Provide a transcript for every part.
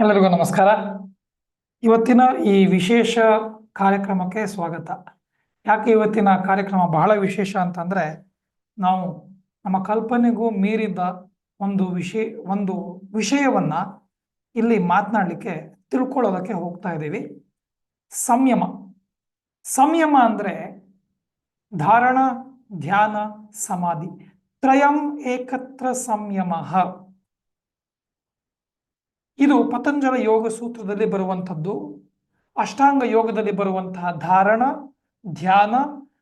ಎಲ್ಲರಿಗೂ ನಮಸ್ಕಾರ. ಇವತ್ತಿನ ಈ ವಿಶೇಷ ಕಾರ್ಯಕ್ರಮಕ್ಕೆ ಸ್ವಾಗತ. ಯಾಕೆ ಇವತ್ತಿನ ಕಾರ್ಯಕ್ರಮ ಬಹಳ ವಿಶೇಷ ಅಂತಂದ್ರೆ, ನಾವು ನಮ್ಮ ಕಲ್ಪನೆಗೂ ಮೀರಿದ ಒಂದು ವಿಷಯ, ಒಂದು ವಿಷಯವನ್ನ ಇಲ್ಲಿ ಮಾತನಾಡಲಿಕ್ಕೆ ತಿಳ್ಕೊಳ್ಳೋದಕ್ಕೆ ಹೋಗ್ತಾ ಇದ್ದೀವಿ. ಸಂಯಮ. ಸಂಯಮ ಅಂದ್ರೆ ಧಾರಣ, ಧ್ಯಾನ, ಸಮಾಧಿ. ತ್ರಯಂ ಏಕತ್ರ ಸಂಯಮ. ಇದು ಪತಂಜಲ ಯೋಗ ಸೂತ್ರದಲ್ಲಿ ಬರುವಂಥದ್ದು. ಅಷ್ಟಾಂಗ ಯೋಗದಲ್ಲಿ ಬರುವಂತಹ ಧಾರಣ, ಧ್ಯಾನ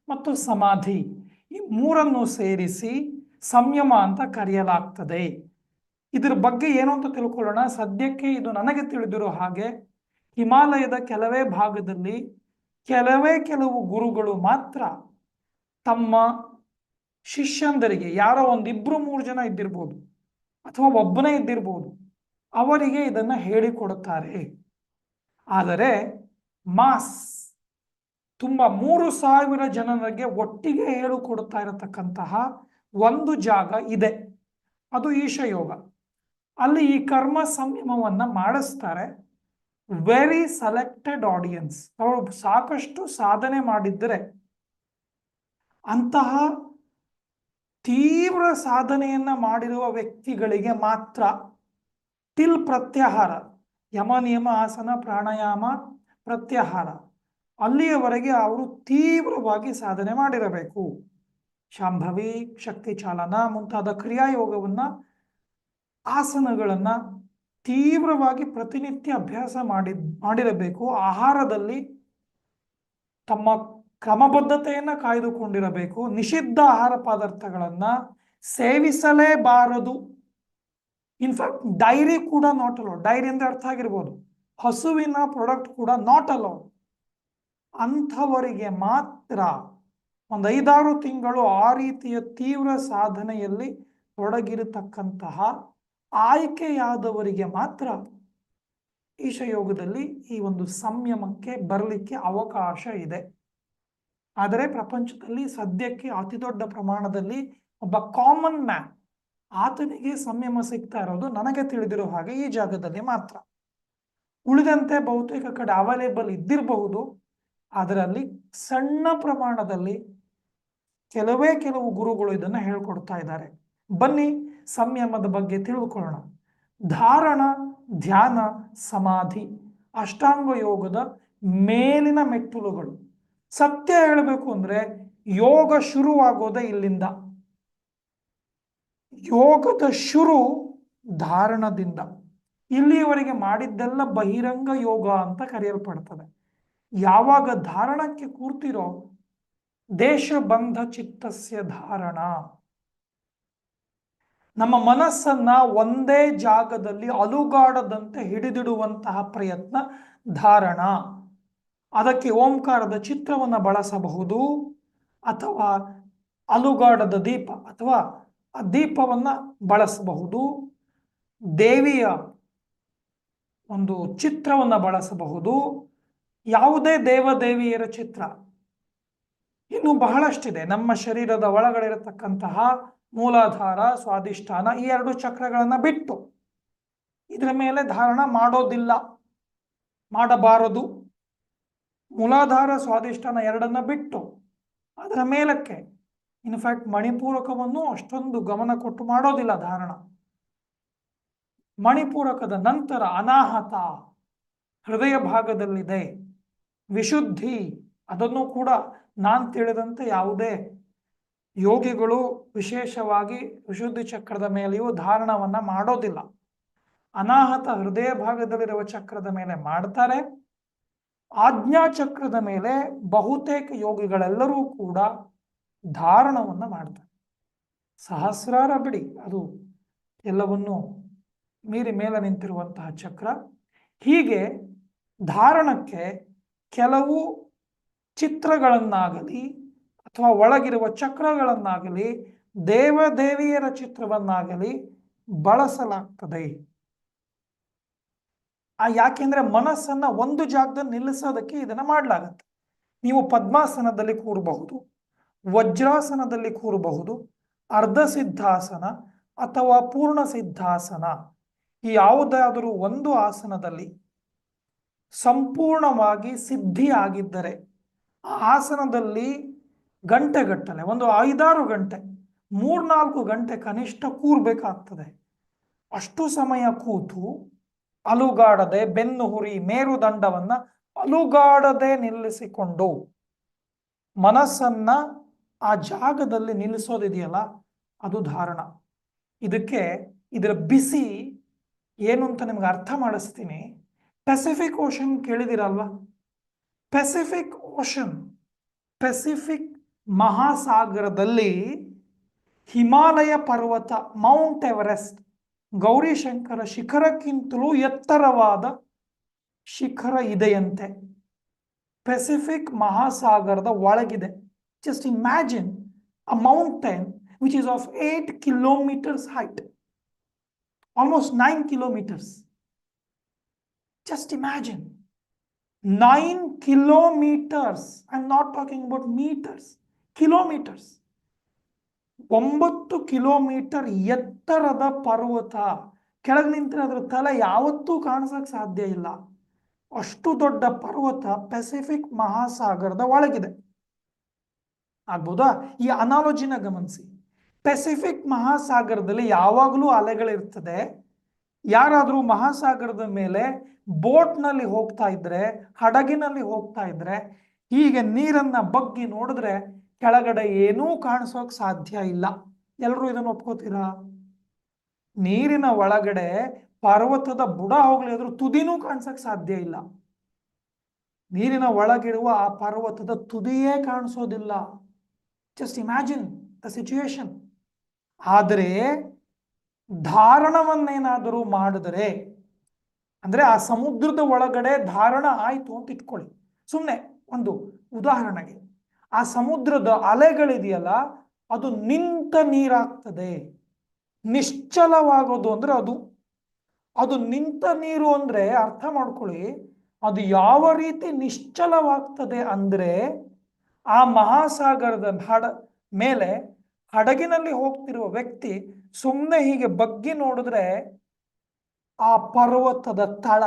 ಮತ್ತು ಸಮಾಧಿ ಈ ಮೂರನ್ನು ಸೇರಿಸಿ ಸಂಯಮ ಅಂತ ಕರೆಯಲಾಗ್ತದೆ. ಇದ್ರ ಬಗ್ಗೆ ಏನು ಅಂತ ತಿಳ್ಕೊಳ್ಳೋಣ. ಸದ್ಯಕ್ಕೆ ಇದು ನನಗೆ ತಿಳಿದಿರೋ ಹಾಗೆ ಹಿಮಾಲಯದ ಕೆಲವೇ ಭಾಗದಲ್ಲಿ ಕೆಲವೇ ಕೆಲವು ಗುರುಗಳು ಮಾತ್ರ ತಮ್ಮ ಶಿಷ್ಯಂದರಿಗೆ ಯಾರೋ ಒಂದಿಬ್ರು ಮೂರು ಜನ ಇದ್ದಿರ್ಬೋದು ಅಥವಾ ಒಬ್ಬನೇ ಇದ್ದಿರ್ಬೋದು ಅವರಿಗೆ ಇದನ್ನ ಹೇಳಿಕೊಡುತ್ತಾರೆ ಆದರೆ ಮಾಸ್ ತುಂಬ ಮೂರು ಸಾವಿರ ಜನರಿಗೆ ಒಟ್ಟಿಗೆ ಹೇಳಿಕೊಡುತ್ತಾ ಇರತಕ್ಕಂತಹ ಒಂದು ಜಾಗ ಇದೆ. ಅದು ಈಶಯೋಗ. ಅಲ್ಲಿ ಈ ಕರ್ಮ ಸಂಯಮವನ್ನ ಮಾಡಿಸ್ತಾರೆ. ವೆರಿ ಸೆಲೆಕ್ಟೆಡ್ ಆಡಿಯನ್ಸ್ ಅವರು ಸಾಕಷ್ಟು ಸಾಧನೆ ಮಾಡಿದ್ದರೆ ಅಂತಹ ತೀವ್ರ ಸಾಧನೆಯನ್ನ ಮಾಡಿರುವ ವ್ಯಕ್ತಿಗಳಿಗೆ ಮಾತ್ರ ಟಿಲ್ ಪ್ರತ್ಯಾಹಾರ, ಯಮ ನಿಯಮ ಆಸನ ಪ್ರಾಣಾಯಾಮ ಪ್ರತ್ಯಾಹಾರ. ಅಲ್ಲಿಯವರೆಗೆ ಅವರು ತೀವ್ರವಾಗಿ ಸಾಧನೆ ಮಾಡಿರಬೇಕು. ಶಾಂಭವಿ, ಶಕ್ತಿ ಚಾಲನ ಮುಂತಾದ ಕ್ರಿಯಾಯೋಗವನ್ನ, ಆಸನಗಳನ್ನ ತೀವ್ರವಾಗಿ ಪ್ರತಿನಿತ್ಯ ಅಭ್ಯಾಸ ಮಾಡಿ, ಮಾಡಿರಬೇಕು. ಆಹಾರದಲ್ಲಿ ತಮ್ಮ ಕ್ರಮಬದ್ಧತೆಯನ್ನು ಕಾಯ್ದುಕೊಂಡಿರಬೇಕು. ನಿಷಿದ್ಧ ಆಹಾರ ಪದಾರ್ಥಗಳನ್ನು ಸೇವಿಸಲೇಬಾರದು. ಇನ್ಫ್ಯಾಕ್ಟ್ ಡೈರಿ ಕೂಡ ನಾಟ್ ಅಲೋ ಡೈರಿ ಅಂದ್ರೆ ಅರ್ಥ ಆಗಿರ್ಬೋದು ಹಸುವಿನ ಪ್ರಾಡಕ್ಟ್ ಕೂಡ ನಾಟ್ ಅಲೋ ಅಂಥವರಿಗೆ ಮಾತ್ರ ಒಂದು ಐದಾರು ತಿಂಗಳು ಆ ರೀತಿಯ ತೀವ್ರ ಸಾಧನೆಯಲ್ಲಿ ತೊಡಗಿರತಕ್ಕಂತಹ ಆಯ್ಕೆಯಾದವರಿಗೆ ಮಾತ್ರ ಈಶಯೋಗದಲ್ಲಿ ಈ ಒಂದು ಸಂಯಮಕ್ಕೆ ಬರಲಿಕ್ಕೆ ಅವಕಾಶ ಇದೆ. ಆದರೆ ಪ್ರಪಂಚದಲ್ಲಿ ಸದ್ಯಕ್ಕೆ ಅತಿ ದೊಡ್ಡ ಪ್ರಮಾಣದಲ್ಲಿ ಒಬ್ಬ ಕಾಮನ್ ಮ್ಯಾನ್ ಆತನಿಗೆ ಸಂಯಮ ಸಿಗ್ತಾ ಇರೋದು ನನಗೆ ತಿಳಿದಿರೋ ಹಾಗೆ ಈ ಜಾಗದಲ್ಲಿ ಮಾತ್ರ. ಉಳಿದಂತೆ ಬಹುತೇಕ ಕಡೆ ಅವೈಲೇಬಲ್ ಇದ್ದಿರಬಹುದು ಅದರಲ್ಲಿ ಸಣ್ಣ ಪ್ರಮಾಣದಲ್ಲಿ ಕೆಲವೇ ಕೆಲವು ಗುರುಗಳು ಇದನ್ನ ಹೇಳ್ಕೊಡ್ತಾ ಇದ್ದಾರೆ. ಬನ್ನಿ ಸಂಯಮದ ಬಗ್ಗೆ ತಿಳಿದುಕೊಳ್ಳೋಣ ಧಾರಣ, ಧ್ಯಾನ, ಸಮಾಧಿ, ಅಷ್ಟಾಂಗ ಯೋಗದ ಮೇಲಿನ ಮೆಟ್ಟಿಲುಗಳು. ಸತ್ಯ ಹೇಳಬೇಕು ಅಂದ್ರೆ ಯೋಗ ಶುರುವಾಗೋದೇ ಇಲ್ಲಿಂದ. ಯೋಗದ ಶುರು ಧಾರಣದಿಂದ. ಇಲ್ಲಿಯವರೆಗೆ ಮಾಡಿದ್ದೆಲ್ಲ ಬಹಿರಂಗ ಯೋಗ ಅಂತ ಕರೆಯಲ್ಪಡ್ತದೆ. ಯಾವಾಗ ಧಾರಣಕ್ಕೆ ಕೂರ್ತಿರೋ ದೇಶಬಂಧ ಚಿತ್ತಸ್ಯ ಧಾರಣ. ನಮ್ಮ ಮನಸ್ಸನ್ನ ಒಂದೇ ಜಾಗದಲ್ಲಿ ಅಲುಗಾಡದಂತೆ ಹಿಡಿದಿಡುವಂತಹ ಪ್ರಯತ್ನ ಧಾರಣ. ಅದಕ್ಕೆ ಓಂಕಾರದ ಚಿತ್ರವನ್ನು ಬಳಸಬಹುದು. ಅಥವಾ ಅಲುಗಾಡದ ದೀಪ ಅಥವಾ ದೀಪವನ್ನ ಬಳಸಬಹುದು. ದೇವಿಯ ಒಂದು ಚಿತ್ರವನ್ನು ಬಳಸಬಹುದು. ಯಾವುದೇ ದೇವದೇವಿಯರ ಚಿತ್ರ ಇನ್ನು ಬಹಳಷ್ಟಿದೆ. ನಮ್ಮ ಶರೀರದ ಒಳಗಡೆ ಇರತಕ್ಕಂತಹ ಮೂಲಾಧಾರ, ಸ್ವಾಧಿಷ್ಠಾನ ಈ ಎರಡು ಚಕ್ರಗಳನ್ನು ಬಿಟ್ಟು ಇದರ ಮೇಲೆ ಧಾರಣ ಮಾಡೋದಿಲ್ಲ. ಮಾಡಬಾರದು. ಮೂಲಾಧಾರ, ಸ್ವಾಧಿಷ್ಠಾನ ಎರಡನ್ನ ಬಿಟ್ಟು ಅದರ ಮೇಲಕ್ಕೆ ಇನ್ಫ್ಯಾಕ್ಟ್ ಮಣಿಪೂರಕವನ್ನು ಅಷ್ಟೊಂದು ಗಮನ ಕೊಟ್ಟು ಮಾಡೋದಿಲ್ಲ ಧಾರಣ. ಮಣಿಪೂರಕದ ನಂತರ ಅನಾಹತ, ಹೃದಯ ಭಾಗದಲ್ಲಿದೆ, ವಿಶುದ್ಧಿ, ಅದನ್ನು ಕೂಡ ನಾನು ತಿಳಿದಂತೆ ಯಾವುದೇ ಯೋಗಿಗಳು ವಿಶೇಷವಾಗಿ ವಿಶುದ್ಧಿ ಚಕ್ರದ ಮೇಲೆಯೂ ಧಾರಣವನ್ನ ಮಾಡೋದಿಲ್ಲ. ಅನಾಹತ ಹೃದಯ ಭಾಗದಲ್ಲಿರುವ ಚಕ್ರದ ಮೇಲೆ ಮಾಡ್ತಾರೆ. ಆಜ್ಞಾ ಚಕ್ರದ ಮೇಲೆ ಬಹುತೇಕ ಯೋಗಿಗಳೆಲ್ಲರೂ ಕೂಡ ಧಾರಣವನ್ನ ಮಾಡ್ತಾರೆ. ಸಹಸ್ರಾರ ಬಿಡಿ, ಅದು ಎಲ್ಲವನ್ನು ಮೀರಿ ಮೇಲೆ ನಿಂತಿರುವಂತಹ ಚಕ್ರ. ಹೀಗೆ ಧಾರಣಕ್ಕೆ ಕೆಲವು ಚಿತ್ರಗಳನ್ನಾಗಲಿ ಅಥವಾ ಒಳಗಿರುವ ಚಕ್ರಗಳನ್ನಾಗಲಿ ದೇವದೇವಿಯರ ಚಿತ್ರವನ್ನಾಗಲಿ ಬಳಸಲಾಗ್ತದೆ. ಆ ಯಾಕೆಂದ್ರೆ ಮನಸ್ಸನ್ನ ಒಂದು ಜಾಗದಲ್ಲಿ ನಿಲ್ಲಿಸೋದಕ್ಕೆ ಇದನ್ನ ಮಾಡಲಾಗತ್ತೆ. ನೀವು ಪದ್ಮಾಸನದಲ್ಲಿ ಕೂರಬಹುದು. ವಜ್ರಾಸನದಲ್ಲಿ ಕೂರಬಹುದು ಅರ್ಧ ಸಿದ್ಧಾಸನ ಅಥವಾ ಪೂರ್ಣ ಸಿದ್ಧಾಸನ ಈ ಯಾವುದಾದರೂ ಒಂದು ಆಸನದಲ್ಲಿ ಸಂಪೂರ್ಣವಾಗಿ ಸಿದ್ಧಿ ಆಗಿದ್ದರೆ ಆ ಆಸನದಲ್ಲಿ ಗಂಟೆಗಟ್ಟಲೆ, ಒಂದು ಐದಾರು ಗಂಟೆ, ಮೂರ್ನಾಲ್ಕು ಗಂಟೆ ಕನಿಷ್ಠ ಕೂರ್ಬೇಕಾಗ್ತದೆ. ಅಷ್ಟು ಸಮಯ ಕೂತು ಅಲುಗಾಡದೆ ಬೆನ್ನು ಹುರಿ ಮೇರುದಂಡವನ್ನ ಅಲುಗಾಡದೆ ನಿಲ್ಲಿಸಿಕೊಂಡು ಮನಸ್ಸನ್ನ ಆ ಜಾಗದಲ್ಲಿ ನಿಲ್ಲಿಸೋದಿದೆಯಲ್ಲ, ಅದು ಧಾರಣ. ಇದಕ್ಕೆ ಇದರ ಬಿಸಿ ಏನು ಅಂತ ನಿಮ್ಗೆ ಅರ್ಥ ಮಾಡಿಸ್ತೀನಿ. ಪೆಸಿಫಿಕ್ ಓಷನ್ ಕೇಳಿದಿರಲ್ವ? ಪೆಸಿಫಿಕ್ ಓಷನ್ ಪೆಸಿಫಿಕ್ ಮಹಾಸಾಗರದಲ್ಲಿ ಹಿಮಾಲಯ ಪರ್ವತ ಮೌಂಟ್ ಎವರೆಸ್ಟ್ ಗೌರಿಶಂಕರ ಶಿಖರಕ್ಕಿಂತಲೂ ಎತ್ತರವಾದ ಶಿಖರ ಇದೆಯಂತೆ. ಪೆಸಿಫಿಕ್ ಮಹಾಸಾಗರದ ಒಳಗಿದೆ. Imagine a mountain which is of eight kilometers height almost nine kilometers just imagine nine kilometers I am not talking about meters kilometers ಒಂಬತ್ತು kilometre ಎತ್ತರದ ಪರ್ವತ. ಕೆಳಗೆ ನಿಂತರೆ ಅದರ ತಲೆ ಯಾವತ್ತೂ ಕಾಣಿಸಕ್ ಸಾಧ್ಯ ಇಲ್ಲ. ಅಷ್ಟು ದೊಡ್ಡ ಪರ್ವತ ಪೆಸಿಫಿಕ್ ಮಹಾಸಾಗರದ ಒಳಗಿದೆ. ಆಗ್ಬೋದಾ? ಈ ಅನಾಲಜಿನ ಗಮನಿಸಿ. ಪೆಸಿಫಿಕ್ ಮಹಾಸಾಗರದಲ್ಲಿ ಯಾವಾಗಲೂ ಅಲೆಗಳಿರ್ತದೆ. ಯಾರಾದರೂ ಮಹಾಸಾಗರದ ಮೇಲೆ ಬೋಟ್ನಲ್ಲಿ ಹೋಗ್ತಾ ಇದ್ರೆ, ಹಡಗಿನಲ್ಲಿ ಹೋಗ್ತಾ ಇದ್ರೆ, ಹೀಗೆ ನೀರನ್ನ ಬಗ್ಗಿ ನೋಡಿದ್ರೆ ಕೆಳಗಡೆ ಏನೂ ಕಾಣಿಸೋಕ್ ಸಾಧ್ಯ ಇಲ್ಲ. ಎಲ್ಲರೂ ಇದನ್ನು ಒಪ್ಕೋತೀರಾ? ನೀರಿನ ಒಳಗಡೆ ಪರ್ವತದ ಬುಡ ಹೋಗ್ಲಿ ಅದ್ರ ತುದಿನೂ ಕಾಣಿಸಕ್ ಸಾಧ್ಯ ಇಲ್ಲ. ನೀರಿನ ಒಳಗಿರುವ ಆ ಪರ್ವತದ ತುದಿಯೇ ಕಾಣಿಸೋದಿಲ್ಲ. ಜಸ್ಟ್ ಇಮ್ಯಾಜಿನ್ ದ ಸಿಚುಯೇಷನ್ ಆದರೆ ಧಾರಣವನ್ನೇನಾದರೂ ಮಾಡಿದರೆ, ಅಂದರೆ ಆ ಸಮುದ್ರದ ಒಳಗಡೆ ಧಾರಣ ಆಯಿತು ಅಂತ ಇಟ್ಕೊಳ್ಳಿ. ಸುಮ್ಮನೆ ಒಂದು ಉದಾಹರಣೆಗೆ, ಆ ಸಮುದ್ರದ ಅಲೆಗಳಿದೆಯಲ್ಲ, ಅದು ನಿಂತ ನೀರಾಗ್ತದೆ. ನಿಶ್ಚಲವಾಗೋದು ಅಂದರೆ ಅದು. ಅದು ನಿಂತ ನೀರು ಅಂದರೆ ಅರ್ಥ ಮಾಡ್ಕೊಳ್ಳಿ, ಅದು ಯಾವ ರೀತಿ ನಿಶ್ಚಲವಾಗ್ತದೆ ಅಂದ್ರೆ ಆ ಮಹಾಸಾಗರದ ಹಡ ಮೇಲೆ ಹಡಗಿನಲ್ಲಿ ಹೋಗ್ತಿರುವ ವ್ಯಕ್ತಿ ಸುಮ್ಮನೆ ಹೀಗೆ ಬಗ್ಗಿ ನೋಡಿದ್ರೆ ಆ ಪರ್ವತದ ತಳ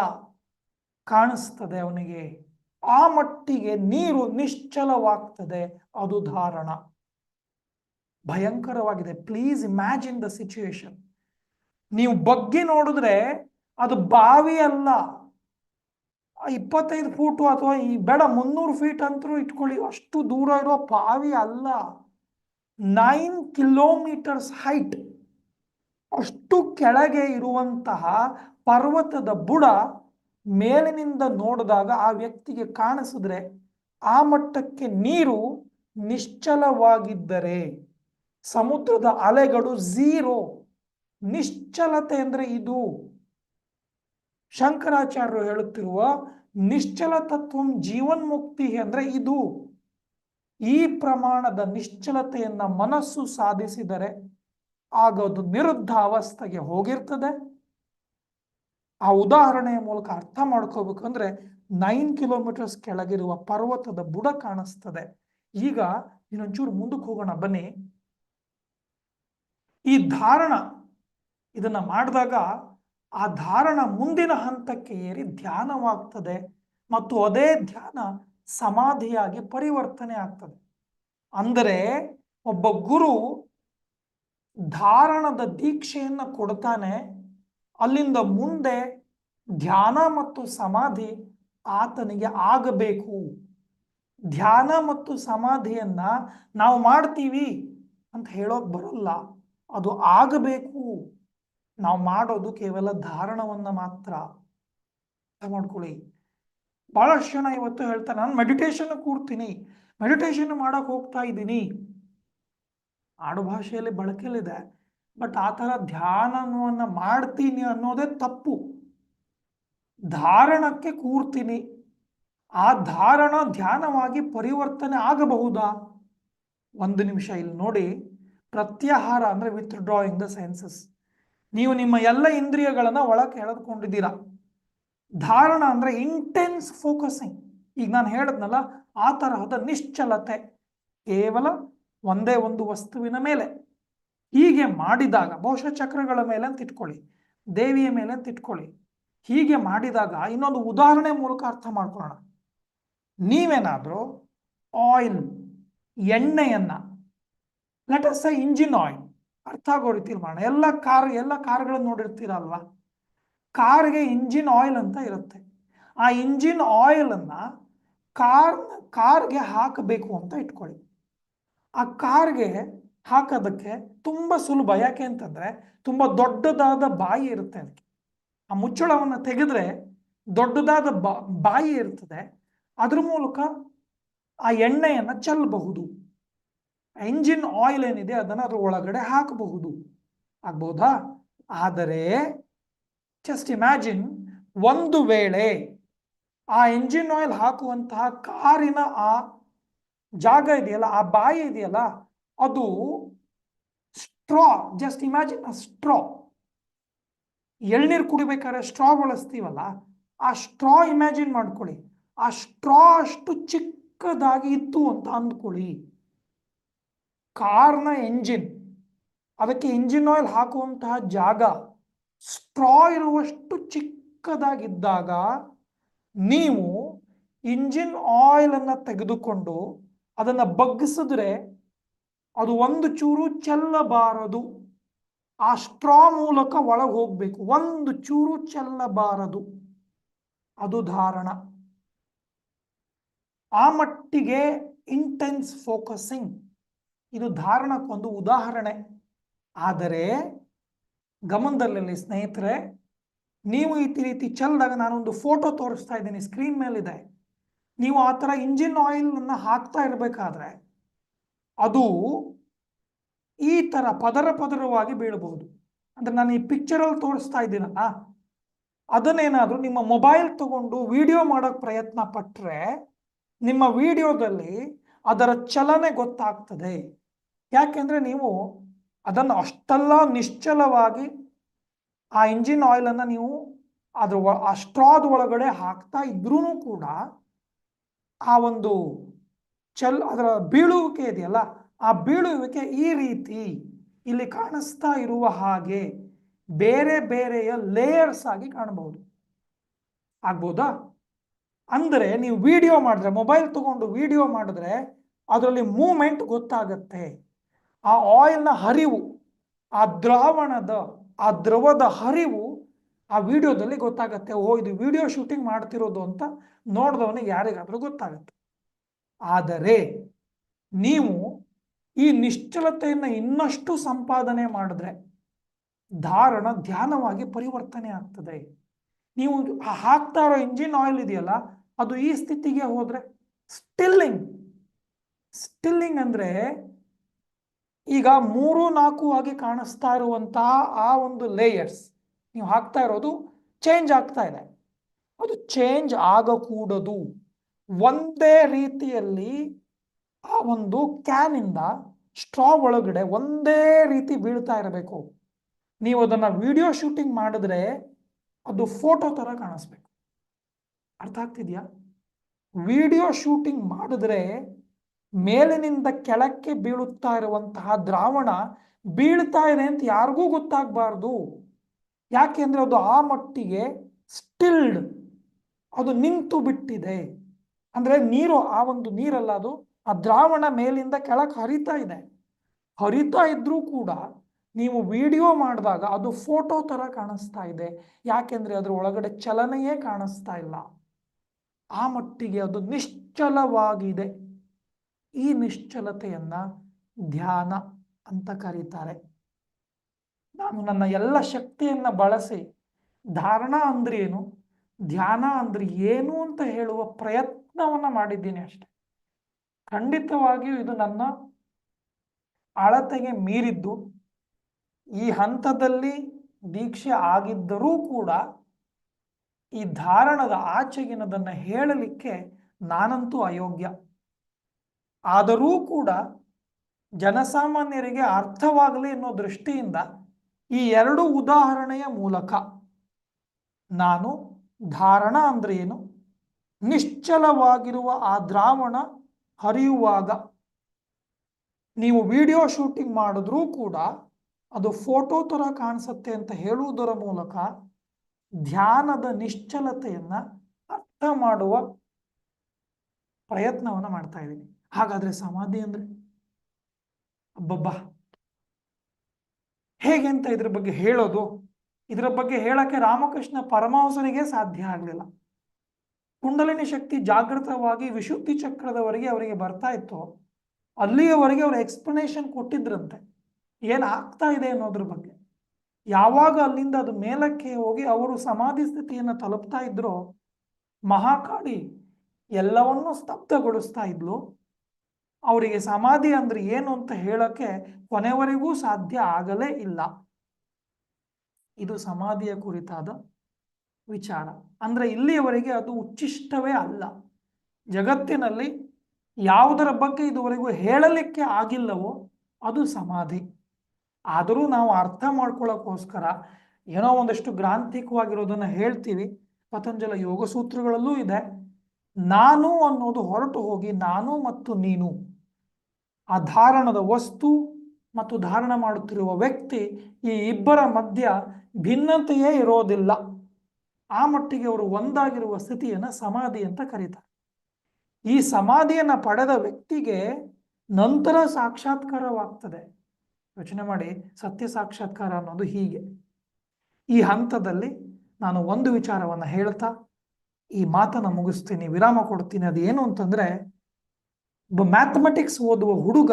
ಕಾಣಿಸ್ತದೆ ಅವನಿಗೆ. ಆ ಮಟ್ಟಿಗೆ ನೀರು ನಿಶ್ಚಲವಾಗ್ತದೆ. ಅದು ಧಾರಣ. ಭಯಂಕರವಾಗಿದೆ. ಪ್ಲೀಸ್ ಇಮ್ಯಾಜಿನ್ ದ ಸಿಚುಯೇಷನ್ ನೀವು ಬಗ್ಗಿ ನೋಡಿದ್ರೆ ಅದು ಬಾವಿ ಅಲ್ಲ ಇಪ್ಪತ್ತೈದು ಫೂಟು ಅಥವಾ ಈ ಬೇಡ, ಮುನ್ನೂರು ಫೀಟ್ ಅಂತರೂ ಇಟ್ಕೊಳ್ಳಿ. ಅಷ್ಟು ದೂರ ಇರೋ ಬಾವಿ ಅಲ್ಲ. ನೈನ್ ಕಿಲೋಮೀಟರ್ಸ್ ಹೈಟ್ ಅಷ್ಟು ಕೆಳಗೆ ಇರುವಂತಹ ಪರ್ವತದ ಬುಡ ಮೇಲಿನಿಂದ ನೋಡಿದಾಗ ಆ ವ್ಯಕ್ತಿಗೆ ಕಾಣಿಸಿದ್ರೆ ಆ ಮಟ್ಟಕ್ಕೆ ನೀರು ನಿಶ್ಚಲವಾಗಿದ್ದರೆ ಸಮುದ್ರದ ಅಲೆಗಳು ಝೀರೋ ನಿಶ್ಚಲತೆ ಅಂದರೆ ಇದು. ಶಂಕರಾಚಾರ್ಯರು ಹೇಳುತ್ತಿರುವ ನಿಶ್ಚಲ ತತ್ವಂ ಜೀವನ್ಮುಕ್ತಿ ಅಂದ್ರೆ ಇದು. ಈ ಪ್ರಮಾಣದ ನಿಶ್ಚಲತೆಯನ್ನ ಮನಸ್ಸು ಸಾಧಿಸಿದರೆ ಆಗ ಅದು ನಿರುದ್ಧ ಅವಸ್ಥೆಗೆ ಹೋಗಿರ್ತದೆ. ಆ ಉದಾಹರಣೆಯ ಮೂಲಕ ಅರ್ಥ ಮಾಡ್ಕೋಬೇಕಂದ್ರೆ ನೈನ್ ಕಿಲೋಮೀಟರ್ಸ್ ಕೆಳಗಿರುವ ಪರ್ವತದ ಬುಡ ಕಾಣಿಸ್ತದೆ. ಈಗ ಇನ್ನೊಂಚೂರು ಮುಂದಕ್ಕೆ ಹೋಗೋಣ, ಬನ್ನಿ. ಈ ಧಾರಣ ಇದನ್ನ ಮಾಡಿದಾಗ ಆ ಧಾರಣ ಮುಂದಿನ ಹಂತಕ್ಕೆ ಏರಿ ಧ್ಯಾನವಾಗ್ತದೆ ಮತ್ತು ಅದೇ ಧ್ಯಾನ ಸಮಾಧಿಯಾಗಿ ಪರಿವರ್ತನೆ ಆಗ್ತದೆ. ಅಂದರೆ ಒಬ್ಬ ಗುರು ಧಾರಣದ ದೀಕ್ಷೆಯನ್ನು ಕೊಡ್ತಾನೆ, ಅಲ್ಲಿಂದ ಮುಂದೆ ಧ್ಯಾನ ಮತ್ತು ಸಮಾಧಿ ಆತನಿಗೆ ಆಗಬೇಕು. ಧ್ಯಾನ ಮತ್ತು ಸಮಾಧಿಯನ್ನ ನಾವು ಮಾಡ್ತೀವಿ ಅಂತ ಹೇಳೋಕ್ ಬರಲ್ಲ, ಅದು ಆಗಬೇಕು. ನಾವು ಮಾಡೋದು ಕೇವಲ ಧಾರಣವನ್ನ ಮಾತ್ರ ಅರ್ಥ ಮಾಡ್ಕೊಳ್ಳಿ. ಬಹಳಷ್ಟು ಜನ ಇವತ್ತು ಹೇಳ್ತಾರೆ ನಾನು ಮೆಡಿಟೇಷನ್ ಕೂರ್ತೀನಿ ಮೆಡಿಟೇಷನ್ ಮಾಡೋಕೆ ಹೋಗ್ತಾ ಇದ್ದೀನಿ. ಆಡು ಭಾಷೆಯಲ್ಲಿ ಬಳಕೆಯಲ್ಲಿದೆ ಬಟ್ ಆ ಥರ ಧ್ಯಾನವನ್ನು ಮಾಡ್ತೀನಿ ಅನ್ನೋದೇ ತಪ್ಪು. ಧಾರಣಕ್ಕೆ ಕೂರ್ತೀನಿ ಆ ಧಾರಣ ಧ್ಯಾನವಾಗಿ ಪರಿವರ್ತನೆ ಆಗಬಹುದಾ? ಒಂದು ನಿಮಿಷ ಇಲ್ಲಿ ನೋಡಿ ಪ್ರತ್ಯಾಹಾರ ಅಂದರೆ ವಿತ್ ಡ್ರಾಯಿಂಗ್ ದ ಸೆನ್ಸಸ್ ನೀವು ನಿಮ್ಮ ಎಲ್ಲ ಇಂದ್ರಿಯಗಳನ್ನ ಒಳಕ್ಕೆ ಎಳೆದುಕೊಂಡಿದ್ದೀರಾ? ಧಾರಣ ಅಂದ್ರೆ ಇಂಟೆನ್ಸ್ ಫೋಕಸಿಂಗ್ ಈಗ ನಾನು ಹೇಳದ್ನಲ್ಲ, ಆ ತರಹದ ನಿಶ್ಚಲತೆ. ಕೇವಲ ಒಂದೇ ಒಂದು ವಸ್ತುವಿನ ಮೇಲೆ. ಹೀಗೆ ಮಾಡಿದಾಗ ಬಹುಶಃ ಚಕ್ರಗಳ ಮೇಲೆ ಅಂತ ಇಟ್ಕೊಳ್ಳಿ, ದೇವಿಯ ಮೇಲೆ ಅಂತ ಇಟ್ಕೊಳ್ಳಿ. ಹೀಗೆ ಮಾಡಿದಾಗ, ಇನ್ನೊಂದು ಉದಾಹರಣೆ ಮೂಲಕ ಅರ್ಥ ಮಾಡ್ಕೊಳ್ಳೋಣ. ನೀವೇನಾದರೂ ಆಯಿಲ್ ಎಣ್ಣೆಯನ್ನ ಲೆಟಸ್ ಇಂಜಿನ್ ಆಯಿಲ್ ಅರ್ಥ ಆಗೋ ರೀತಿಲಿ ಮಾಡೋಣ. ಎಲ್ಲ ಕಾರ್, ಎಲ್ಲ ಕಾರ್ಗಳನ್ನು ನೋಡಿರ್ತೀರಲ್ವಾ? ಕಾರ್ಗೆ ಇಂಜಿನ್ ಆಯಿಲ್ ಅಂತ ಇರುತ್ತೆ. ಆ ಇಂಜಿನ್ ಆಯಿಲ್ ಅನ್ನ ಕಾರ್, ಕಾರ್ಗೆ ಹಾಕಬೇಕು ಅಂತ ಇಟ್ಕೊಳ್ಳಿ. ಆ ಕಾರ್ಗೆ ಹಾಕೋದಕ್ಕೆ ತುಂಬ ಸುಲಭ. ಯಾಕೆ ಅಂತಂದ್ರೆ ತುಂಬ ದೊಡ್ಡದಾದ ಬಾಯಿ ಇರುತ್ತೆ ಅದಕ್ಕೆ. ಆ ಮುಚ್ಚಳವನ್ನು ತೆಗೆದ್ರೆ ದೊಡ್ಡದಾದ ಬಾಯಿ ಇರ್ತದೆ. ಅದ್ರ ಮೂಲಕ ಆ ಎಣ್ಣೆಯನ್ನು ಚೆಲ್ಲಬಹುದು ಇಂಜಿನ್ ಆಯಿಲ್ ಏನಿದೆ ಅದನ್ನು ಅದ್ರ ಒಳಗಡೆ ಹಾಕಬಹುದು. ಆಗ್ಬಹುದಾ? ಆದರೆ ಜಸ್ಟ್ ಇಮ್ಯಾಜಿನ್ ಒಂದು ವೇಳೆ ಆ ಎಂಜಿನ್ ಆಯಿಲ್ ಹಾಕುವಂತಹ ಕಾರಿನ ಆ ಜಾಗ ಇದೆಯಲ್ಲ, ಆ ಬಾಯಿ ಇದೆಯಲ್ಲ, ಅದು straw just imagine a straw ಎಳ್ನೀರು ಕುಡಿಬೇಕಾದ್ರೆ ಸ್ಟ್ರಾ ಬಳಸ್ತೀವಲ್ಲ, ಆ ಸ್ಟ್ರಾ ಇಮ್ಯಾಜಿನ್ ಮಾಡ್ಕೊಳ್ಳಿ. ಆ ಸ್ಟ್ರಾ ಅಷ್ಟು ಚಿಕ್ಕದಾಗಿ ಇತ್ತು ಅಂತ ಅಂದ್ಕೊಳ್ಳಿ. ಕಾರ್ನ ಎಂಜಿನ್. ಅದಕ್ಕೆ ಇಂಜಿನ್ ಆಯಿಲ್ ಹಾಕುವಂತಹ ಜಾಗ ಸ್ಟ್ರಾ ಇರುವಷ್ಟು ಚಿಕ್ಕದಾಗಿದ್ದಾಗ ನೀವು ಇಂಜಿನ್ ಆಯಿಲ್ ಅನ್ನ ತೆಗೆದುಕೊಂಡು ಅದನ್ನ ಬಗ್ಗಿಸಿದ್ರೆ ಅದು ಒಂದು ಚೂರು ಚೆಲ್ಲಬಾರದು. ಆ ಸ್ಟ್ರಾ ಮೂಲಕ ಒಳಗೆ ಹೋಗಬೇಕು. ಒಂದು ಚೂರು ಚೆಲ್ಲಬಾರದು. ಅದು ಧಾರಣ. ಆ ಮಟ್ಟಿಗೆ ಇಂಟೆನ್ಸ್ ಫೋಕಸಿಂಗ್ ಇದು ಧಾರಣಕ್ಕೊಂದು ಉದಾಹರಣೆ. ಆದರೆ ಗಮನದಲ್ಲಿ ಸ್ನೇಹಿತರೆ, ನೀವು ಈ ರೀತಿ ಚೆಲ್ದಾಗ ನಾನೊಂದು ಫೋಟೋ ತೋರಿಸ್ತಾ ಇದ್ದೀನಿ, ಸ್ಕ್ರೀನ್ ಮೇಲಿದೆ. ನೀವು ಆ ಥರ ಇಂಜಿನ್ ಆಯಿಲನ್ನು ಹಾಕ್ತಾ ಇರಬೇಕಾದ್ರೆ ಅದು ಈ ಥರ ಪದರ ಪದರವಾಗಿ ಬೀಳಬಹುದು. ಅಂದರೆ ನಾನು ಈ ಪಿಕ್ಚರಲ್ಲಿ ತೋರಿಸ್ತಾ ಇದ್ದೀನಲ್ಲ ಅದನ್ನೇನಾದರೂ ನಿಮ್ಮ ಮೊಬೈಲ್ ತಗೊಂಡು ವಿಡಿಯೋ ಮಾಡೋಕ್ಕೆ ಪ್ರಯತ್ನ ಪಟ್ಟರೆ ನಿಮ್ಮ ವಿಡಿಯೋದಲ್ಲಿ ಅದರ ಚಲನೆ ಗೊತ್ತಾಗ್ತದೆ. ಯಾಕೆಂದ್ರೆ ನೀವು ಅದನ್ನು ಅಷ್ಟೆಲ್ಲ ನಿಶ್ಚಲವಾಗಿ ಆ ಇಂಜಿನ್ ಆಯಿಲನ್ನು ನೀವು ಅದ್ರ ಆ ಸ್ಟ್ರಾದ ಒಳಗಡೆ ಹಾಕ್ತಾ ಇದ್ರೂ ಕೂಡ ಆ ಒಂದು ಚಲ್, ಅದರ ಬೀಳುವಿಕೆ ಇದೆಯಲ್ಲ, ಆ ಬೀಳುವಿಕೆ ಈ ರೀತಿ ಇಲ್ಲಿ ಕಾಣಿಸ್ತಾ ಇರುವ ಹಾಗೆ ಬೇರೆ ಬೇರೆಯ ಲೇಯರ್ಸ್ ಆಗಿ ಕಾಣಬಹುದು. ಆಗ್ಬೋದಾ? ಅಂದರೆ ನೀವು ವಿಡಿಯೋ ಮಾಡಿದ್ರೆ ಮೊಬೈಲ್ ತಗೊಂಡು ವಿಡಿಯೋ ಮಾಡಿದ್ರೆ ಅದರಲ್ಲಿ ಮೂಮೆಂಟ್ ಗೊತ್ತಾಗತ್ತೆ. ಆ ಆಯಿಲ್ನ ಹರಿವು, ಆ ದ್ರಾವಣದ, ಆ ದ್ರವದ ಹರಿವು ಆ ವಿಡಿಯೋದಲ್ಲಿ ಗೊತ್ತಾಗತ್ತೆ. ಓ, ಇದು ವಿಡಿಯೋ ಶೂಟಿಂಗ್ ಮಾಡ್ತಿರೋದು ಅಂತ ನೋಡಿದವನಿಗೆ ಯಾರಿಗಾದರೂ ಗೊತ್ತಾಗುತ್ತೆ. ಆದರೆ ನೀವು ಈ ನಿಶ್ಚಲತೆಯನ್ನು ಇನ್ನಷ್ಟು ಸಂಪಾದನೆ ಮಾಡಿದ್ರೆ ಧಾರಣ ಧ್ಯಾನವಾಗಿ ಪರಿವರ್ತನೆ ಆಗ್ತದೆ. ನೀವು ಹಾಕ್ತಾ ಇರೋ ಇಂಜಿನ್ ಆಯಿಲ್ ಇದೆಯಲ್ಲ ಅದು ಈ ಸ್ಥಿತಿಗೆ ಹೋದ್ರೆ ಸ್ಟಿಲ್ಲಿಂಗ್ ಸ್ಟಿಲ್ಲಿಂಗ್ ಅಂದ್ರೆ ಈಗ ಮೂರು, ನಾಲ್ಕು ಆಗಿ ಕಾಣಿಸ್ತಾ ಇರುವಂತಹ ಆ ಒಂದು ಲೇಯರ್ಸ್ ನೀವು ಹಾಕ್ತಾ ಇರೋದು ಚೇಂಜ್ ಆಗ್ತಾ ಇದೆ. ಅದು ಚೇಂಜ್ ಆಗಕೂಡದು. ಒಂದೇ ರೀತಿಯಲ್ಲಿ ಆ ಒಂದು ಕ್ಯಾನಿಂದ ಸ್ಟ್ರಾ ಒಳಗಡೆ ಒಂದೇ ರೀತಿ ಬೀಳ್ತಾ ಇರಬೇಕು. ನೀವು ಅದನ್ನ ವಿಡಿಯೋ ಶೂಟಿಂಗ್ ಮಾಡಿದ್ರೆ ಅದು ಫೋಟೋ ತರ ಕಾಣಿಸ್ಬೇಕು. ಅರ್ಥ ಆಗ್ತಿದ್ಯಾ ವಿಡಿಯೋ ಶೂಟಿಂಗ್ ಮಾಡಿದ್ರೆ ಮೇಲಿನಿಂದ ಕೆಳಕ್ಕೆ ಬೀಳುತ್ತಾ ಇರುವಂತಹ ದ್ರಾವಣ ಬೀಳ್ತಾ ಇದೆ ಅಂತ ಯಾರಿಗೂ ಗೊತ್ತಾಗಬಾರ್ದು. ಯಾಕೆಂದ್ರೆ ಅದು ಆ ಮಟ್ಟಿಗೆ ಸ್ಟಿಲ್ಡ್, ಅದು ನಿಂತು ಬಿಟ್ಟಿದೆ. ಅಂದ್ರೆ ನೀರು, ಆ ಒಂದು ನೀರಲ್ಲ ಅದು, ಆ ದ್ರಾವಣ ಮೇಲಿಂದ ಕೆಳಕ್ಕೆ ಹರಿತಾ ಇದೆ. ಹರಿತಾ ಇದ್ರೂ ಕೂಡ ನೀವು ವಿಡಿಯೋ ಮಾಡಿದಾಗ ಅದು ಫೋಟೋ ಥರ ಕಾಣಿಸ್ತಾ ಇದೆ. ಯಾಕೆಂದ್ರೆ ಅದ್ರ ಒಳಗಡೆ ಚಲನೆಯೇ ಕಾಣಿಸ್ತಾ ಇಲ್ಲ. ಆ ಮಟ್ಟಿಗೆ ಅದು ನಿಶ್ಚಲವಾಗಿದೆ. ಈ ನಿಶ್ಚಲತೆಯನ್ನ ಧ್ಯಾನ ಅಂತ ಕರೀತಾರೆ. ನಾನು ನನ್ನ ಎಲ್ಲ ಶಕ್ತಿಯನ್ನ ಬಳಸಿ ಧಾರಣ ಅಂದ್ರೆ ಧ್ಯಾನ ಅಂದ್ರೆ ಏನು ಅಂತ ಹೇಳುವ ಪ್ರಯತ್ನವನ್ನ ಮಾಡಿದ್ದೀನಿ ಅಷ್ಟೆ. ಖಂಡಿತವಾಗಿಯೂ ಇದು ನನ್ನ ಅಳತೆಗೆ ಮೀರಿದ್ದು. ಈ ಹಂತದಲ್ಲಿ ದೀಕ್ಷೆ ಆಗಿದ್ದರೂ ಕೂಡ ಈ ಧಾರಣದ ಆಚೆಗಿನದನ್ನು ಹೇಳಲಿಕ್ಕೆ ನಾನಂತೂ ಅಯೋಗ್ಯ. ಆದರೂ ಕೂಡ ಜನಸಾಮಾನ್ಯರಿಗೆ ಅರ್ಥವಾಗಲಿ ಅನ್ನೋ ದೃಷ್ಟಿಯಿಂದ ಈ ಎರಡು ಉದಾಹರಣೆಯ ಮೂಲಕ ನಾನು ಧಾರಣ ಅಂದ್ರೆ ಏನು? ನಿಶ್ಚಲವಾಗಿರುವ ಆ ದ್ರಾವಣ ಹರಿಯುವಾಗ ನೀವು ವಿಡಿಯೋ ಶೂಟಿಂಗ್ ಮಾಡಿದ್ರೂ ಕೂಡ ಅದು ಫೋಟೋ ಥರ ಕಾಣಿಸುತ್ತೆ ಅಂತ ಹೇಳುವುದರ ಮೂಲಕ ಧ್ಯಾನದ ನಿಶ್ಚಲತೆಯನ್ನ ಅರ್ಥ ಮಾಡುವ ಪ್ರಯತ್ನವನ್ನ ಮಾಡ್ತಾ ಇದ್ದೀನಿ. ಹಾಗಾದ್ರೆ ಸಮಾಧಿ ಅಂದ್ರೆ? ಅಬ್ಬಬ್ಬಾ! ಹೇಗೆ ಅಂತ ಇದ್ರ ಬಗ್ಗೆ ಹೇಳೋದು? ಇದರ ಬಗ್ಗೆ ಹೇಳಕ್ಕೆ ರಾಮಕೃಷ್ಣ ಪರಮಹಂಸನಿಗೆ ಸಾಧ್ಯ ಆಗಲಿಲ್ಲ. ಕುಂಡಲಿನಿ ಶಕ್ತಿ ಜಾಗೃತವಾಗಿ ವಿಶುದ್ಧಿ ಚಕ್ರದವರೆಗೆ ಅವರಿಗೆ ಬರ್ತಾ ಇತ್ತು. ಅಲ್ಲಿಯವರೆಗೆ ಅವರು ಎಕ್ಸ್ಪ್ಲನೇಷನ್ ಕೊಟ್ಟಿದ್ರಂತೆ. ಏನಾಗ್ತಾ ಇದೆ ಅನ್ನೋದ್ರ ಬಗ್ಗೆ? ಯಾವಾಗ ಅಲ್ಲಿಂದ ಅದು ಮೇಲಕ್ಕೆ ಹೋಗಿ ಅವರು ಸಮಾಧಿ ಸ್ಥಿತಿಯನ್ನು ತಲುಪ್ತಾ ಇದ್ರು, ಮಹಾಕಾಳಿ ಎಲ್ಲವನ್ನೂ ಸ್ತಬ್ಧಗೊಳಿಸ್ತಾ ಇದ್ಲು. ಅವರಿಗೆ ಸಮಾಧಿ ಅಂದ್ರೆ ಏನು ಅಂತ ಹೇಳಕ್ಕೆ ಕೊನೆವರೆಗೂ ಸಾಧ್ಯ ಆಗಲೇ ಇಲ್ಲ. ಇದು ಸಮಾಧಿಯ ಕುರಿತಾದ ವಿಚಾರ. ಅಂದ್ರೆ ಇಲ್ಲಿಯವರೆಗೆ ಅದು ಉಚ್ಚಿಷ್ಟವೇ ಅಲ್ಲ. ಜಗತ್ತಿನಲ್ಲಿ ಯಾವುದರ ಬಗ್ಗೆ ಇದುವರೆಗೂ ಹೇಳಲಿಕ್ಕೆ ಆಗಿಲ್ಲವೋ ಅದು ಸಮಾಧಿ. ಆದರೂ ನಾವು ಅರ್ಥ ಮಾಡ್ಕೊಳ್ಳೋಕ್ಕೋಸ್ಕರ ಏನೋ ಒಂದಷ್ಟು ಗ್ರಾಂಥಿಕವಾಗಿರೋದನ್ನ ಹೇಳ್ತೀವಿ. ಪತಂಜಲ ಯೋಗ ಸೂತ್ರಗಳಲ್ಲೂ ಇದೆ. ನಾನು ಅನ್ನೋದು ಹೊರಟು ಹೋಗಿ ನಾನು ಮತ್ತು ನೀನು. ಆ ಧಾರಣದ ವಸ್ತು ಮತ್ತು ಧಾರಣ ಮಾಡುತ್ತಿರುವ ವ್ಯಕ್ತಿ ಈ ಇಬ್ಬರ ಮಧ್ಯ ಭಿನ್ನತೆಯೇ ಇರೋದಿಲ್ಲ. ಆ ಮಟ್ಟಿಗೆ ಅವರು ಒಂದಾಗಿರುವ ಸ್ಥಿತಿಯನ್ನು ಸಮಾಧಿ ಅಂತ ಕರೀತಾರೆ. ಈ ಸಮಾಧಿಯನ್ನು ಪಡೆದ ವ್ಯಕ್ತಿಗೆ ನಂತರ ಸಾಕ್ಷಾತ್ಕಾರವಾಗ್ತದೆ. ಯೋಚನೆ ಮಾಡಿ ಸತ್ಯ ಸಾಕ್ಷಾತ್ಕಾರ ಅನ್ನೋದು ಹೀಗೆ. ಈ ಹಂತದಲ್ಲಿ ನಾನು ಒಂದು ವಿಚಾರವನ್ನ ಹೇಳ್ತಾ, ಈ ಮಾತನ್ನ ಮುಗಿಸ್ತೀನಿ, ವಿರಾಮ ಕೊಡ್ತೀನಿ. ಅದು ಏನು ಅಂತಂದ್ರೆ, ಒಬ್ಬ ಮ್ಯಾಥಮೆಟಿಕ್ಸ್ ಓದುವ ಹುಡುಗ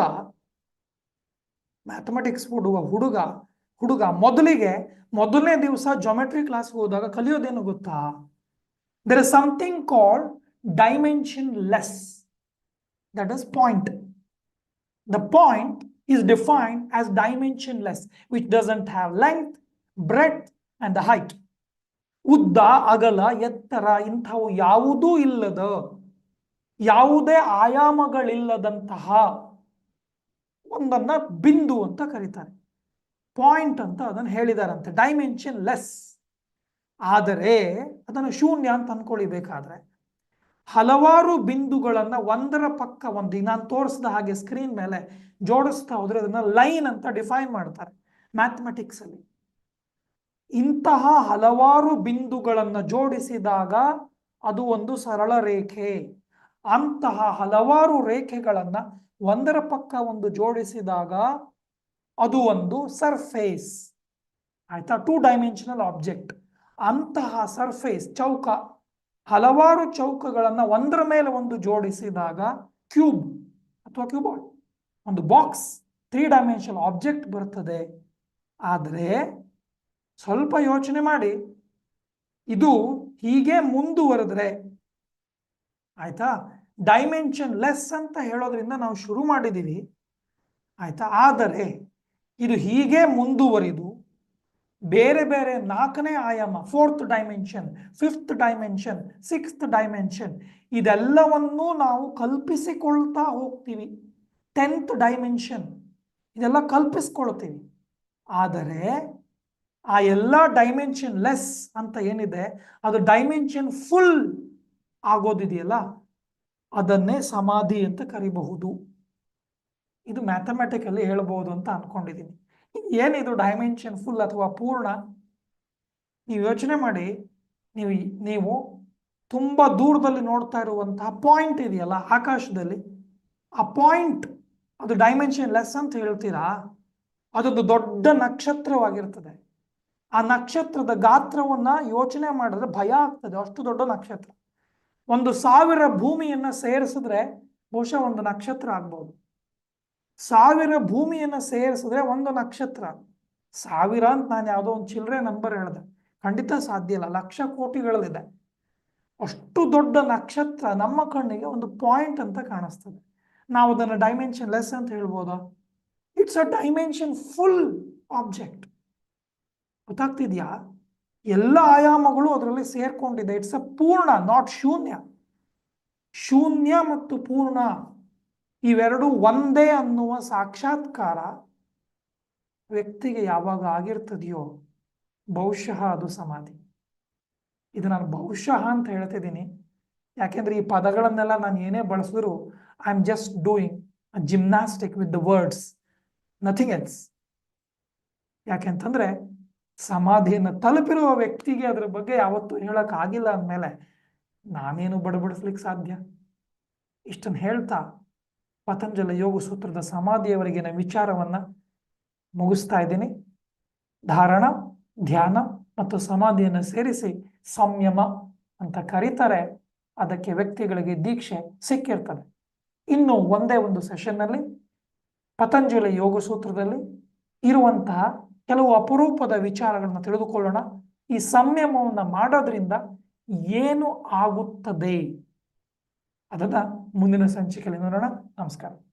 ಮ್ಯಾಥಮೆಟಿಕ್ಸ್ ಓದುವ ಹುಡುಗ ಹುಡುಗ ಮೊದಲಿಗೆ ಮೊದಲನೇ ದಿವಸ ಜೊಮೆಟ್ರಿ ಕ್ಲಾಸ್ ಹೋದಾಗ ಕಲಿಯೋದೇನು ಗೊತ್ತಾ? There is something called dimensionless that is point the point is defined as dimensionless, which doesn't have length, breadth, and the height. ಉದ್ದ ಅಗಲ ಎತ್ತರ ಇಂಥವು ಯಾವುದೂ ಇಲ್ಲದ ಯಾವುದೇ ಆಯಾಮಗಳಿಲ್ಲದಂತಹ ಒಂದನ್ನ ಬಿಂದು ಅಂತ ಕರೀತಾರೆ ಪಾಯಿಂಟ್ ಅಂತ ಅದನ್ನು ಹೇಳಿದಾರಂತೆ ಡೈಮೆನ್ಷನ್ ಲೆಸ್ ಆದರೆ ಅದನ್ನು ಶೂನ್ಯ ಅಂತ ಅನ್ಕೊಳಿಬೇಕಾದ್ರೆ ಹಲವಾರು ಬಿಂದುಗಳನ್ನು ಒಂದರ ಪಕ್ಕ ಒಂದು ನಾನು ತೋರಿಸಿದ ಹಾಗೆ ಸ್ಕ್ರೀನ್ ಮೇಲೆ ಜೋಡಿಸ್ತಾ ಹೋದ್ರೆ ಅದನ್ನ ಲೈನ್ ಅಂತ ಡಿಫೈನ್ ಮಾಡ್ತಾರೆ ಮ್ಯಾಥಮೆಟಿಕ್ಸ್ ಅಲ್ಲಿ. ಇಂತಹ ಹಲವಾರು ಬಿಂದುಗಳನ್ನು ಜೋಡಿಸಿದಾಗ ಅದು ಒಂದು ಸರಳ ರೇಖೆ. ಅಂತಹ ಹಲವಾರು ರೇಖೆಗಳನ್ನ ಒಂದರ ಪಕ್ಕ ಒಂದು ಜೋಡಿಸಿದಾಗ ಅದು ಒಂದು ಸರ್ಫೇಸ್ ಆಯ್ತಾ? ಟೂ ಡೈಮೆನ್ಷನಲ್ ಆಬ್ಜೆಕ್ಟ್ ಅಂತಹ ಸರ್ಫೇಸ್ ಚೌಕ. ಹಲವಾರು ಚೌಕಗಳನ್ನ ಒಂದರ ಮೇಲೆ ಒಂದು ಜೋಡಿಸಿದಾಗ ಕ್ಯೂಬ್ ಅಥವಾ ಕ್ಯೂಬಾಯ್ಡ್, ಒಂದು ಬಾಕ್ಸ್ ತ್ರೀ ಡೈಮೆನ್ಷನ್ ಆಬ್ಜೆಕ್ಟ್ ಬರ್ತದೆ. ಆದರೆ ಸ್ವಲ್ಪ ಯೋಚನೆ ಮಾಡಿ. ಇದು ಹೀಗೆ ಮುಂದುವರೆದ್ರೆ ಆಯ್ತಾ? ಡೈಮೆನ್ಷನ್ ಲೆಸ್ ಅಂತ ಹೇಳೋದ್ರಿಂದ ನಾವು ಶುರು ಮಾಡಿದ್ದೀವಿ ಆಯ್ತಾ? ಆದರೆ ಇದು ಹೀಗೆ ಮುಂದುವರಿದು ಬೇರೆ ಬೇರೆ ನಾಲ್ಕನೇ ಆಯಾಮ fourth dimension fifth dimension sixth dimension ಇದೆಲ್ಲವನ್ನೂ ನಾವು ಕಲ್ಪಿಸಿಕೊಳ್ತಾ ಹೋಗ್ತೀವಿ. ಟೆಂತ್ ಡೈಮೆನ್ಷನ್ ಇದೆಲ್ಲ ಕಲ್ಪಿಸ್ಕೊಳ್ತೀವಿ. ಆದರೆ ಆ ಎಲ್ಲ ಡೈಮೆನ್ಷನ್ ಲೆಸ್ ಅಂತ ಏನಿದೆ, ಅದು ಡೈಮೆನ್ಷನ್ ಫುಲ್ ಆಗೋದಿದೆಯಲ್ಲ, ಅದನ್ನೇ ಸಮಾಧಿ ಅಂತ ಕರಿಬಹುದು. ಇದು ಮ್ಯಾಥಮೆಟಿಕಲ್ಲಿ ಹೇಳ್ಬೋದು ಅಂತ ಅನ್ಕೊಂಡಿದ್ದೀನಿ ಏನಿದು ಡೈಮೆನ್ಷನ್ ಫುಲ್ ಅಥವಾ ಪೂರ್ಣ? ನೀವು ಯೋಚನೆ ಮಾಡಿ. ನೀವು ನೀವು ತುಂಬ ದೂರದಲ್ಲಿ ನೋಡ್ತಾ ಇರುವಂತಹ ಪಾಯಿಂಟ್ ಇದೆಯಲ್ಲ ಆಕಾಶದಲ್ಲಿ. ಆ ಪಾಯಿಂಟ್ ಅದು ಡೈಮೆನ್ಷನ್ ಲೆಸ್ ಅಂತ ಹೇಳ್ತೀರಾ? ಅದೊಂದು ದೊಡ್ಡ ನಕ್ಷತ್ರವಾಗಿರ್ತದೆ. ಆ ನಕ್ಷತ್ರದ ಗಾತ್ರವನ್ನ ಯೋಚನೆ ಮಾಡಿದ್ರೆ ಭಯ ಆಗ್ತದೆ. ಅಷ್ಟು ದೊಡ್ಡ ನಕ್ಷತ್ರ. ಒಂದು ಸಾವಿರ ಭೂಮಿಯನ್ನ ಸೇರಿಸಿದ್ರೆ ಬಹುಶಃ ಒಂದು ನಕ್ಷತ್ರ ಆಗ್ಬೋದು. ಸಾವಿರ ಭೂಮಿಯನ್ನು ಸೇರಿಸಿದ್ರೆ ಒಂದು ನಕ್ಷತ್ರ. ಸಾವಿರ ಅಂತ ನಾನು ಯಾವುದೋ ಒಂದು ಚಿಲ್ಲರೆ ನಂಬರ್ ಹೇಳಿದೆ. ಖಂಡಿತ ಸಾಧ್ಯ ಇಲ್ಲ. ಲಕ್ಷ ಕೋಟಿಗಳಲ್ಲಿದೆ. ಅಷ್ಟು ದೊಡ್ಡ ನಕ್ಷತ್ರ ನಮ್ಮ ಕಣ್ಣಿಗೆ ಒಂದು ಪಾಯಿಂಟ್ ಅಂತ ಕಾಣಿಸ್ತದೆ. ನಾವು ಅದನ್ನು ಡೈಮೆನ್ಷನ್ ಲೆಸ್ ಅಂತ ಹೇಳ್ಬೋದಾ? It's a dimension full object ಗೊತ್ತಾಗ್ತಿದ್ಯಾ? ಎಲ್ಲ ಆಯಾಮಗಳು ಅದರಲ್ಲಿ ಸೇರ್ಕೊಂಡಿದೆ. ಇಟ್ಸ್ ಅ ಪೂರ್ಣ ನಾಟ್ ಶೂನ್ಯ. ಶೂನ್ಯ ಮತ್ತು ಪೂರ್ಣ. ಇವೆರಡು ಒಂದೇ ಅನ್ನುವ ಸಾಕ್ಷಾತ್ಕಾರ ವ್ಯಕ್ತಿಗೆ ಯಾವಾಗ ಆಗಿರ್ತದೆಯೋ ಬಹುಶಃ ಅದು ಸಮಾಧಿ. ಇದು ನಾನು ಬಹುಶಃ ಅಂತ ಹೇಳ್ತಿದ್ದೀನಿ. ಯಾಕೆಂದ್ರೆ ಈ ಪದಗಳನ್ನೆಲ್ಲ ನಾನು ಏನೇ ಬಳಸಿದ್ರು I am just doing gymnastic with the words nothing else ಯಾಕೆಂತಂದ್ರೆ ಸಮಾಧಿಯನ್ನು ತಲುಪಿರುವ ವ್ಯಕ್ತಿಗೆ ಅದ್ರ ಬಗ್ಗೆ ಯಾವತ್ತೂ ಹೇಳಕ್ ಆಗಿಲ್ಲ ಅಂದಮೇಲೆ ನಾನೇನು ಬಡಬಡಿಸ್ಲಿಕ್ಕೆ ಸಾಧ್ಯ? ಇಷ್ಟನ್ನು ಹೇಳ್ತಾ ಪತಂಜಲ ಯೋಗ ಸೂತ್ರದ ಸಮಾಧಿಯವರೆಗಿನ ವಿಚಾರವನ್ನ ಮುಗಿಸ್ತಾ ಇದ್ದೀನಿ. ಧಾರಣ, ಧ್ಯಾನ ಮತ್ತು ಸಮಾಧಿಯನ್ನು ಸೇರಿಸಿ ಸಂಯಮ ಅಂತ ಕರೀತಾರೆ. ಅದಕ್ಕೆ ವ್ಯಕ್ತಿಗಳಿಗೆ ದೀಕ್ಷೆ ಸಿಕ್ಕಿರ್ತದೆ. ಇನ್ನು ಒಂದೇ ಒಂದು ಸೆಷನ್ನಲ್ಲಿ ಪತಂಜಲಿ ಯೋಗ ಸೂತ್ರದಲ್ಲಿ ಇರುವಂತಹ ಕೆಲವು ಅಪರೂಪದ ವಿಚಾರಗಳನ್ನು ತಿಳಿದುಕೊಳ್ಳೋಣ. ಈ ಸಂಯಮವನ್ನು ಮಾಡೋದ್ರಿಂದ ಏನು ಆಗುತ್ತದೆ? ಅದನ್ನ ಮುಂದಿನ ಸಂಚಿಕೆಯಲ್ಲಿ ನೋಡೋಣ. ನಮಸ್ಕಾರ.